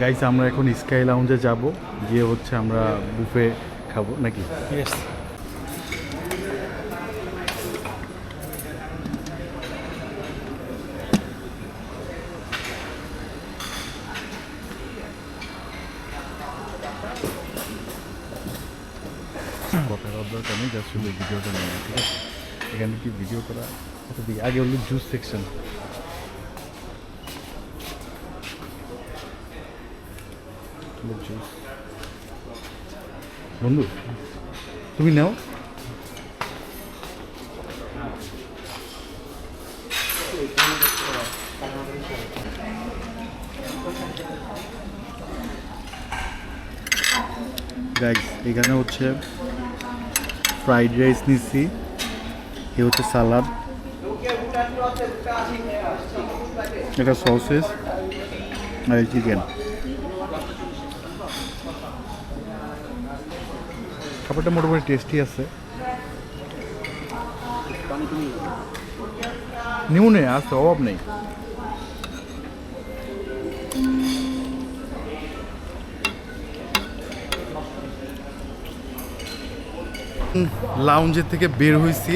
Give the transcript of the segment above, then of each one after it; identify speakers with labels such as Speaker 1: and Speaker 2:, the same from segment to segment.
Speaker 1: Guys আমরা এখন sky লাউঞ্জে যাব। গিয়ে হচ্ছে আমরা বুফে খাব নাকি? কথা দরকার নেই শুধু ভিডিওটা নেই ঠিক আছে এখানে কি ভিডিও করা। আগে হলো জুস সেকশন জুস বন্ধু, তুমি নাও। গাইস এখানে হচ্ছে ফ্রাইড রাইস নিচ্ছি। এ হচ্ছে সালাদ এটা সসেস আর চিকেন খাবারটা মোটামুটি টেস্টি আছে। নিউনে আসতে অভাব নেই। লাউঞ্জের থেকে বের হয়েছি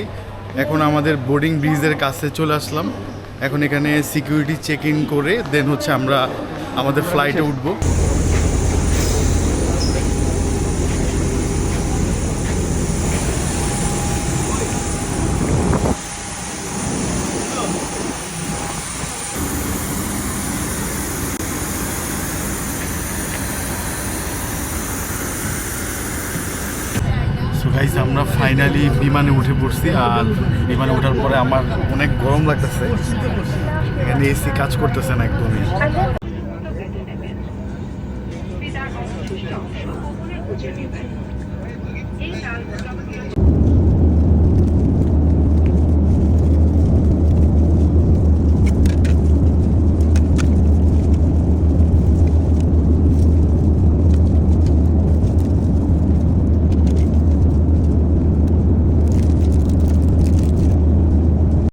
Speaker 1: এখন আমাদের বোর্ডিং ব্রিজের কাছে চলে আসলাম। এখন এখানে সিকিউরিটি চেক ইন করে দেন হচ্ছে আমরা আমাদের ফ্লাইটে উঠবো। গাইস আমরা ফাইনালি বিমানে উঠে পড়ছি আর বিমানে ওঠার পরে আমার অনেক গরম লাগতেছে। এখানে এসি কাজ করতেছে না একদমই।